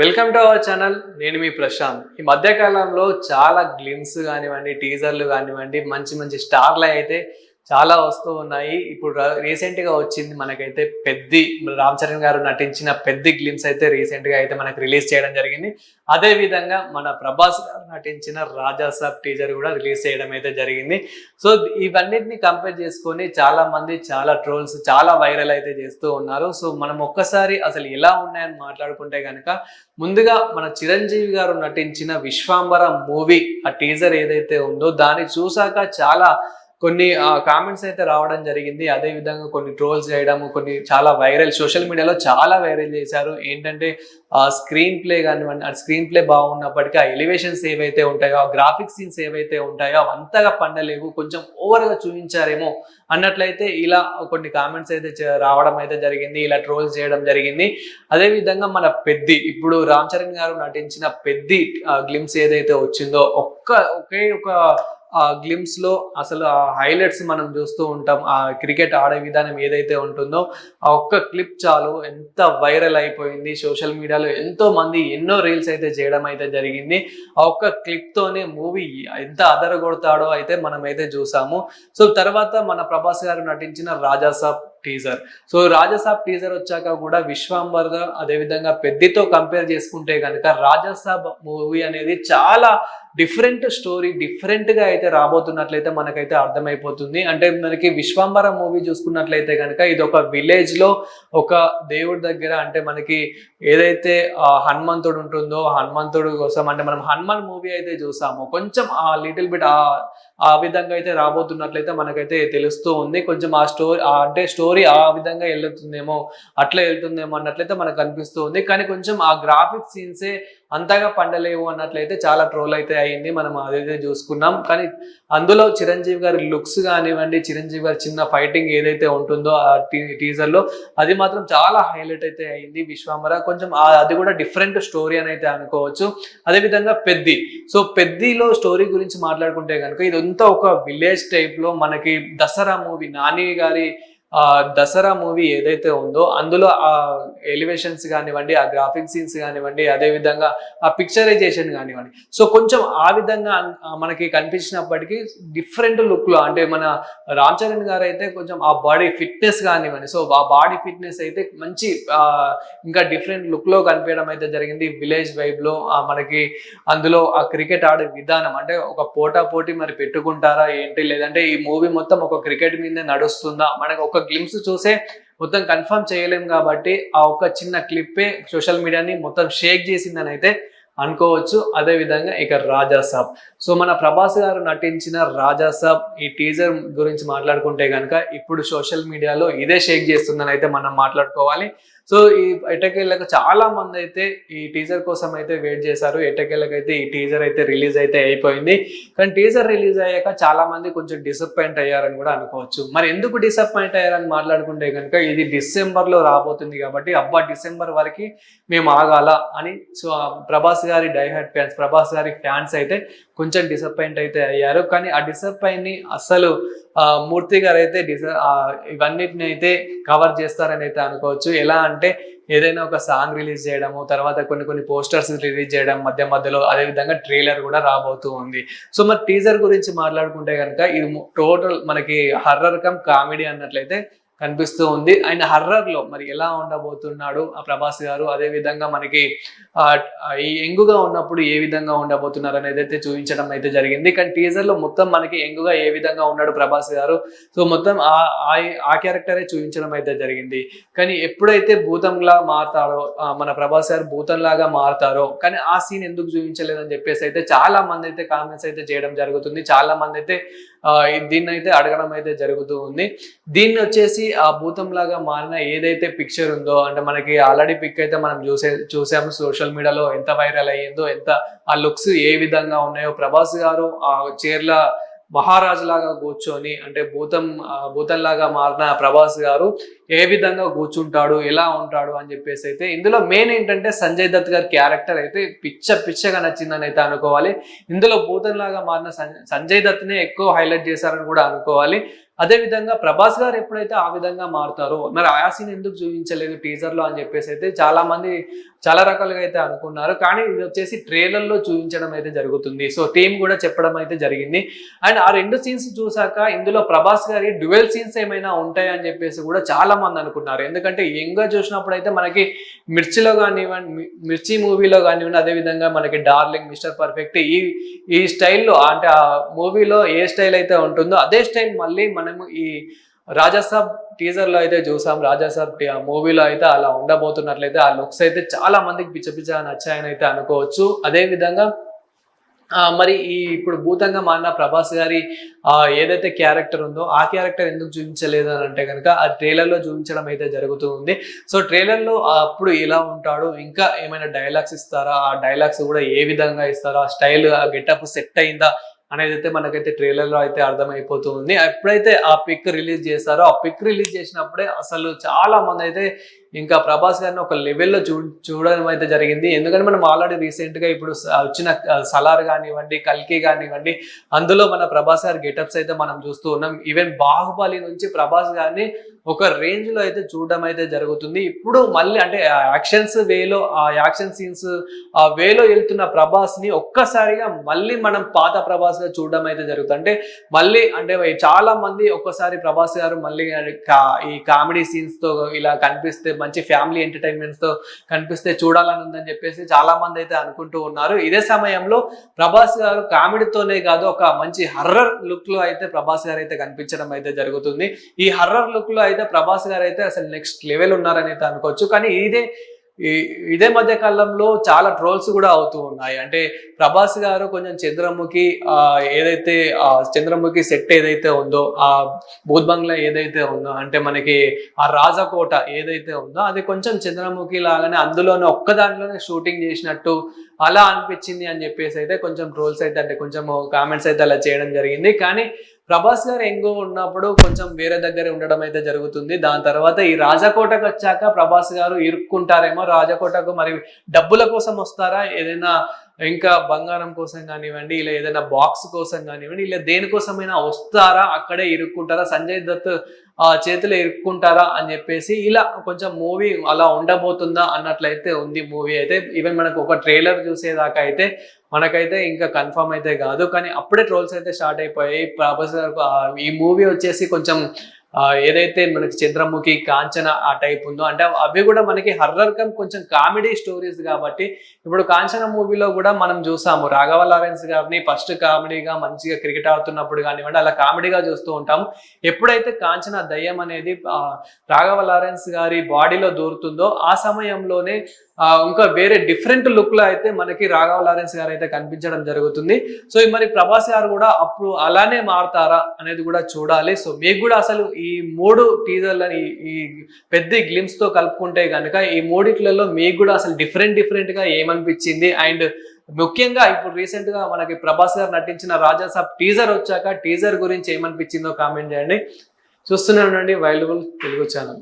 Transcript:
Welcome to our channel నేను మీ ప్రశాంత్. ఈ మధ్యకాలంలో చాలా గ్లిమ్స్ కానివ్వండి టీజర్లు కానివ్వండి మంచి మంచి స్టార్లు అయితే చాలా వస్తూ ఉన్నాయి. ఇప్పుడు రీసెంట్గా వచ్చింది మనకైతే పెద్ది రామ్ చరణ్ గారు నటించిన పెద్ది గ్లిమ్స్ అయితే రీసెంట్గా అయితే మనకు రిలీజ్ చేయడం జరిగింది. అదే విధంగా మన ప్రభాస్ గారు నటించిన రాజా సాబ్ టీజర్ కూడా రిలీజ్ చేయడం అయితే జరిగింది. సో ఇవన్నిటిని కంపేర్ చేసుకొని చాలా మంది చాలా ట్రోల్స్ చాలా వైరల్ అయితే చేస్తూ ఉన్నారు. సో మనం ఒక్కసారి అసలు ఎలా ఉన్నాయని మాట్లాడుకుంటే కనుక ముందుగా మన చిరంజీవి గారు నటించిన విశ్వాంబర మూవీ ఆ టీజర్ ఏదైతే ఉందో దాన్ని చూసాక చాలా కొన్ని కామెంట్స్ అయితే రావడం జరిగింది. అదే విధంగా కొన్ని ట్రోల్స్ చేయడము కొన్ని చాలా వైరల్ సోషల్ మీడియాలో చాలా వైరల్ చేశారు. ఏంటంటే స్క్రీన్ ప్లే కానివ్వండి ఆ స్క్రీన్ ప్లే బాగున్నప్పటికీ ఆ ఎలివేషన్స్ ఏవైతే ఉంటాయో ఆ గ్రాఫిక్ సీన్స్ ఏవైతే ఉంటాయో అంతగా పండలేవు. కొంచెం ఓవర్గా చూపించారేమో అన్నట్లయితే ఇలా కొన్ని కామెంట్స్ అయితే రావడం అయితే జరిగింది. ఇలా ట్రోల్స్ చేయడం జరిగింది. అదే విధంగా మన పెద్ది ఇప్పుడు రామ్ చరణ్ గారు నటించిన పెద్ది గ్లిమ్స్ ఏదైతే వచ్చిందో ఒక్క ఒకే ఒక గ్లిమ్స్లో అసలు ఆ హైలైట్స్ మనం చూస్తూ ఉంటాం. ఆ క్రికెట్ ఆడే విధానం ఏదైతే ఉంటుందో ఆ ఒక్క క్లిప్ చాలు ఎంత వైరల్ అయిపోయింది. సోషల్ మీడియాలో ఎంతో మంది ఎన్నో రీల్స్ అయితే చేయడం అయితే జరిగింది. ఆ ఒక్క క్లిప్ తోనే మూవీ ఎంత అదరగొడతాడో అయితే మనం అయితే చూసాము. సో తర్వాత మన ప్రభాస్ గారు నటించిన Raja Saab teaser so Raja Saab teaser వచ్చాక కూడా విశ్వాంబర్ అదేవిధంగా పెద్దితో కంపేర్ చేసుకుంటే కనుక రాజసాబ్ మూవీ అనేది చాలా డిఫరెంట్ స్టోరీ డిఫరెంట్గా అయితే రాబోతున్నట్లయితే మనకైతే అర్థమైపోతుంది. అంటే మనకి విశ్వాంబర మూవీ చూసుకున్నట్లయితే కనుక ఇది ఒక విలేజ్లో ఒక దేవుడి దగ్గర అంటే మనకి ఏదైతే హనుమంతుడు ఉంటుందో హనుమంతుడు కోసం అంటే మనం హనుమాన్ మూవీ అయితే చూసాము. కొంచెం ఆ లిటిల్ బిట్ ఆ ఆ విధంగా అయితే రాబోతున్నట్లయితే మనకైతే తెలుస్తూ ఉంది. కొంచెం ఆ స్టోరీ అంటే స్టోరీ స్టోరీ ఆ విధంగా వెళ్తుందేమో అట్లా వెళ్తుందేమో అన్నట్లయితే మనకు అనిపిస్తూ ఉంది కానీ కొంచెం ఆ గ్రాఫిక్ సీన్సే అంతగా పండలేవు అన్నట్లయితే చాలా ట్రోల్ అయితే అయింది. మనం అదైతే చూసుకున్నాం. కానీ అందులో చిరంజీవి గారి లుక్స్ కానివ్వండి చిరంజీవి గారి చిన్న ఫైటింగ్ ఏదైతే ఉంటుందో ఆ టీజర్లో అది మాత్రం చాలా హైలైట్ అయితే అయింది విశ్వామర. కొంచెం అది కూడా డిఫరెంట్ స్టోరీ అని అయితే అనుకోవచ్చు. అదే విధంగా పెద్ది. సో పెద్దిలో స్టోరీ గురించి మాట్లాడుకుంటే కనుక ఇదంతా ఒక విలేజ్ టైప్లో మనకి దసరా మూవీ నాని గారి దసరా మూవీ ఏదైతే ఉందో అందులో ఆ ఎలివేషన్స్ కానివ్వండి ఆ గ్రాఫిక్ సీన్స్ కానివ్వండి అదే విధంగా ఆ పిక్చరైజేషన్ కానివ్వండి. సో కొంచెం ఆ విధంగా మనకి కనిపించినప్పటికీ డిఫరెంట్ లుక్లో అంటే మన రామ్ చరణ్ గారు అయితే కొంచెం ఆ బాడీ ఫిట్నెస్ కానివ్వండి. సో ఆ బాడీ ఫిట్నెస్ అయితే మంచి ఇంకా డిఫరెంట్ లుక్లో కనిపించడం అయితే జరిగింది. విలేజ్ వైబ్లో మనకి అందులో ఆ క్రికెట్ ఆడే విధానం అంటే ఒక పోటా పోటీ మరి పెట్టుకుంటారా ఏంటి? లేదంటే ఈ మూవీ మొత్తం ఒక క్రికెట్ మీదే నడుస్తుందా? మనకి ఒక గ్లిమ్స్ చూసే మొత్తం కన్ఫర్మ్ చేయలేం కాబట్టి ఆ ఒక చిన్న క్లిప్పే సోషల్ మీడియాని మొత్తం షేక్ చేసిందని అయితే అనుకోవచ్చు. అదే విధంగా ఇక రాజాసాబ్ సో మన ప్రభాస్ గారు నటించిన రాజాసాబ్ ఈ టీజర్ గురించి మాట్లాడుకుంటే కనుక ఇప్పుడు సోషల్ మీడియాలో ఇదే షేక్ చేస్తుందని అయితే మనం మాట్లాడుకోవాలి. సో ఈ ఎటకేళ్ళకు చాలా మంది అయితే ఈ టీజర్ కోసం అయితే వెయిట్ చేశారు. ఎటకేళ్ళకైతే ఈ టీజర్ అయితే రిలీజ్ అయితే అయిపోయింది. కానీ టీజర్ రిలీజ్ అయ్యాక చాలా మంది కొంచెం డిసప్పాయింట్ అయ్యారని కూడా అనుకోవచ్చు. మరి ఎందుకు డిసప్పాయింట్ అయ్యారని మాట్లాడుకుంటే కనుక ఇది డిసెంబర్లో రాబోతుంది కాబట్టి అబ్బా డిసెంబర్ వరకు మేము ఆగాల అని సో ప్రభాస్ గారి డైహర్డ్ ఫ్యాన్స్ ప్రభాస్ గారి ఫ్యాన్స్ అయితే కొంచెం డిసప్పాయింట్ అయితే అయ్యారు. కానీ ఆ డిసప్పాయింట్ని అస్సలు మూర్తి గారు అయితే డిస ఇవన్నిటిని అయితే కవర్ చేస్తారని అయితే అనుకోవచ్చు. ఎలా అంటే అంటే ఏదైనా ఒక సాంగ్ రిలీజ్ చేయడము తర్వాత కొన్ని కొన్ని పోస్టర్స్ రిలీజ్ చేయడం మధ్య మధ్యలో అదే విధంగా ట్రైలర్ కూడా రాబోతూ ఉంది. సో మరి టీజర్ గురించి మాట్లాడుకుంటే కనుక ఇది టోటల్ మనకి హర్రర్ కమ్ కామెడీ అన్నట్లయితే కనిపిస్తూ ఉంది. ఆయన హర్రర్లో మరి ఎలా ఉండబోతున్నాడు ఆ ప్రభాస్ గారు? అదే విధంగా మనకి ఆ, ఈ ఎంగుగా ఉన్నప్పుడు ఏ విధంగా ఉండబోతున్నారు అనేది అయితే చూపించడం అయితే జరిగింది. కానీ టీజర్లో మొత్తం మనకి ఎంగుగా ఏ విధంగా ఉన్నాడు ప్రభాస్ గారు? సో మొత్తం ఆ ఆ- క్యారెక్టరే చూపించడం అయితే జరిగింది. కానీ ఎప్పుడైతే భూతంలా మారుతారో మన ప్రభాస్ గారు భూతంలాగా మారతారో కానీ ఆ సీన్ ఎందుకు చూపించలేదని చెప్పేసి అయితే చాలా మంది అయితే కామెంట్స్ అయితే చేయడం జరుగుతుంది. చాలా మంది అయితే దీన్ని అయితే అడగడం అయితే జరుగుతూ ఉంది. దీన్ని వచ్చేసి ఆ భూతం లాగా మారిన ఏదైతే పిక్చర్ ఉందో అంటే మనకి ఆల్రెడీ పిక్ అయితే మనం చూసే చూసాము సోషల్ మీడియాలో ఎంత వైరల్ అయ్యిందో ఎంత ఆ లుక్స్ ఏ విధంగా ఉన్నాయో. ప్రభాస్ గారు ఆ చీర్ల మహారాజు లాగా కూర్చొని అంటే భూతం ఆ, భూతం లాగా మారిన ప్రభాస్ గారు ఏ విధంగా కూర్చుంటాడు ఎలా ఉంటాడు అని చెప్పేసి అయితే ఇందులో మెయిన్ ఏంటంటే సంజయ్ దత్ గారి క్యారెక్టర్ అయితే పిచ్చ పిచ్చగా నచ్చిందని అయితే అనుకోవాలి. ఇందులో భూతం లాగా మారిన సం- సంజయ్ దత్నే ఎక్కువ హైలైట్ చేశారని కూడా అనుకోవాలి. అదే విధంగా ప్రభాస్ గారు ఎప్పుడైతే ఆ విధంగా మారుతారో మరి ఆ సీన్ ఎందుకు చూపించలేదు టీజర్లో అని చెప్పేసి అయితే చాలామంది చాలా రకాలుగా అయితే అనుకున్నారు. కానీ ఇది వచ్చేసి ట్రైలర్లో చూపించడం అయితే జరుగుతుంది. సో టీం కూడా చెప్పడం అయితే జరిగింది. అండ్ ఆ రెండు సీన్స్ చూసాక ఇందులో ప్రభాస్ గారి డ్యువెల్ సీన్స్ ఏమైనా ఉంటాయని చెప్పేసి కూడా చాలా మంది అనుకున్నారు. ఎందుకంటే యంగ్ చూసినప్పుడు అయితే మనకి మిర్చిలో కానివ్వండి మిర్చి మూవీలో కానివ్వండి అదే విధంగా మనకి డార్లింగ్ మిస్టర్ పర్ఫెక్ట్ ఈ ఈ స్టైల్లో అంటే ఆ మూవీలో ఏ స్టైల్ అయితే ఉంటుందో అదే స్టైల్ మళ్ళీ మన మనము ఈ రాజాసాబ్ టీజర్లో అయితే చూసాం. రాజాసాబ్ ఆ మూవీలో అయితే అలా ఉండబోతున్నట్లయితే ఆ లుక్స్ అయితే చాలా మందికి పిచ్చ పిచ్చ నచ్చాయని అయితే అనుకోవచ్చు. అదే విధంగా మరి ఈ ఇప్పుడు భూతంగా మారిన ప్రభాస్ గారి ఆ, ఏదైతే క్యారెక్టర్ ఉందో ఆ క్యారెక్టర్ ఎందుకు చూపించలేదు అని అంటే కనుక ఆ ట్రైలర్లో చూపించడం అయితే జరుగుతూ ఉంది. సో ట్రైలర్లో అప్పుడు ఎలా ఉంటాడు. ఇంకా ఏమైనా డైలాగ్స్ ఇస్తారా? ఆ డైలాగ్స్ కూడా ఏ విధంగా ఇస్తారా? ఆ స్టైల్ ఆ గెటప్ సెట్ అయిందా? అనేది అయితే మనకైతే ట్రైలర్లో అయితే అర్థమైపోతుంది ఎప్పుడైతే ఆ పిక్ రిలీజ్ చేశారో ఆ పిక్ రిలీజ్ చేసినప్పుడే అసలు చాలా మంది అయితే ఇంకా ప్రభాస్ గారిని ఒక లెవెల్లో చూ చూడడం అయితే జరిగింది. ఎందుకంటే మనం ఆల్రెడీ రీసెంట్గా ఇప్పుడు వచ్చిన సలార్ కానివ్వండి కల్కి కానివ్వండి అందులో మన ప్రభాస్ గారి గెటప్స్ అయితే మనం చూస్తూ ఉన్నాం. ఈవెన్ బాహుబలి నుంచి ప్రభాస్ గారిని ఒక రేంజ్లో అయితే చూడడం అయితే జరుగుతుంది. ఇప్పుడు మళ్ళీ అంటే యాక్షన్స్ వేలో ఆ యాక్షన్ సీన్స్ ఆ వేలో వెళ్తున్న ప్రభాస్ని ఒక్కసారిగా మళ్ళీ మనం పాత ప్రభాస్గా చూడడం అయితే జరుగుతుంది. అంటే మళ్ళీ అంటే చాలా మంది ఒక్కసారి ప్రభాస్ గారు మళ్ళీ ఈ కామెడీ సీన్స్తో ఇలా కనిపిస్తే మంచి ఫ్యామిలీ ఎంటర్టైన్మెంట్స్తో కనిపిస్తే చూడాలని ఉందని చెప్పేసి చాలా మంది అయితే అనుకుంటూ ఉన్నారు. ఇదే సమయంలో ప్రభాస్ గారు కామెడీతోనే కాదు ఒక మంచి హర్రర్ లుక్లో అయితే ప్రభాస్ గారు అయితే కనిపించడం అయితే జరుగుతుంది. ఈ హర్రర్ లుక్లో అయితే ప్రభాస్ గారు అయితే అసలు నెక్స్ట్ లెవెల్ ఉన్నారని అయితే అనుకోవచ్చు. కానీ ఇదే ఇదే మధ్య కాలంలో చాలా ట్రోల్స్ కూడా అవుతూ ఉన్నాయి. అంటే ప్రభాస్ గారు కొంచెం చంద్రముఖి ఆ, ఏదైతే ఆ చంద్రముఖి సెట్ ఏదైతే ఉందో ఆ భూత్ బంగ్లా ఏదైతే ఉందో అంటే మనకి ఆ రాజకోట ఏదైతే ఉందో అది కొంచెం చంద్రముఖి లాగానే అందులోనే ఒక్క దాంట్లోనే షూటింగ్ చేసినట్టు అలా అనిపించింది అని చెప్పేసి అయితే కొంచెం ట్రోల్స్ అయితే అంటే కొంచెం కామెంట్స్ అయితే అలా చేయడం జరిగింది. కానీ ప్రభాస్ గారు ఎంగో ఉన్నప్పుడు కొంచెం వేరే దగ్గర ఉండడం అయితే జరుగుతుంది. దాని తర్వాత ఈ రాజకోటకు వచ్చాక ప్రభాస్ గారు ఇరుక్కుంటారేమో రాజకోటకు మరి డబ్బుల కోసం వస్తారా? ఏదైనా ఇంకా బంగారం కోసం కానివ్వండి ఇలా ఏదైనా బాక్స్ కోసం కానివ్వండి ఇలా దేనికోసమైనా వస్తారా అక్కడే ఇరుక్కుంటారా సంజయ్ దత్ ఆ చేతిలో ఇరుక్కుంటారా అని చెప్పేసి ఇలా కొంచెం మూవీ అలా ఉండబోతుందా అన్నట్లయితే ఉంది మూవీ అయితే. ఈవెన్ మనకు ఒక ట్రైలర్ చూసేదాకా అయితే మనకైతే ఇంకా కన్ఫర్మ్ అయితే కాదు. కానీ అప్పుడే ట్రోల్స్ అయితే స్టార్ట్ అయిపోయాయి. ప్రభాస్ గారు ఈ మూవీ వచ్చేసి కొంచెం ఏదైతే మనకి చంద్రముఖి కాంచన ఆ టైప్ ఉందో అంటే అవి కూడా మనకి హర్రర్ కమ్ కొంచెం కామెడీ స్టోరీస్ కాబట్టి ఇప్పుడు కాంచన మూవీలో కూడా మనం చూసాము రాఘవ లారెన్స్ గారిని ఫస్ట్ కామెడీగా మంచిగా క్రికెట్ ఆడుతున్నప్పుడు కానివ్వండి అలా కామెడీగా చూస్తూ ఉంటాము. ఎప్పుడైతే కాంచన దయ్యం అనేది రాఘవ లారెన్స్ గారి బాడీలో దూరుతుందో ఆ సమయంలోనే ఇంకా వేరే డిఫరెంట్ లుక్లో అయితే మనకి రాఘవ లారెన్స్ గారు అయితే కనిపించడం జరుగుతుంది. సో మరి ప్రభాస్ గారు కూడా అప్పుడు అలానే మారుతారా అనేది కూడా చూడాలి. సో మీకు కూడా అసలు ఈ మూడు టీజర్లని ఈ పెద్ద గ్లిమ్స్తో కలుపుకుంటే కనుక ఈ మూడిట్లలో మీకు కూడా అసలు డిఫరెంట్ డిఫరెంట్గా ఏమనిపించింది? అండ్ ముఖ్యంగా ఇప్పుడు రీసెంట్గా మనకి ప్రభాస్ గారు నటించిన రాజాసాబ్ టీజర్ వచ్చాక టీజర్ గురించి ఏమనిపించిందో కామెంట్ చేయండి. చూస్తూనే ఉండండి వైల్డ్ తెలుగు ఛానల్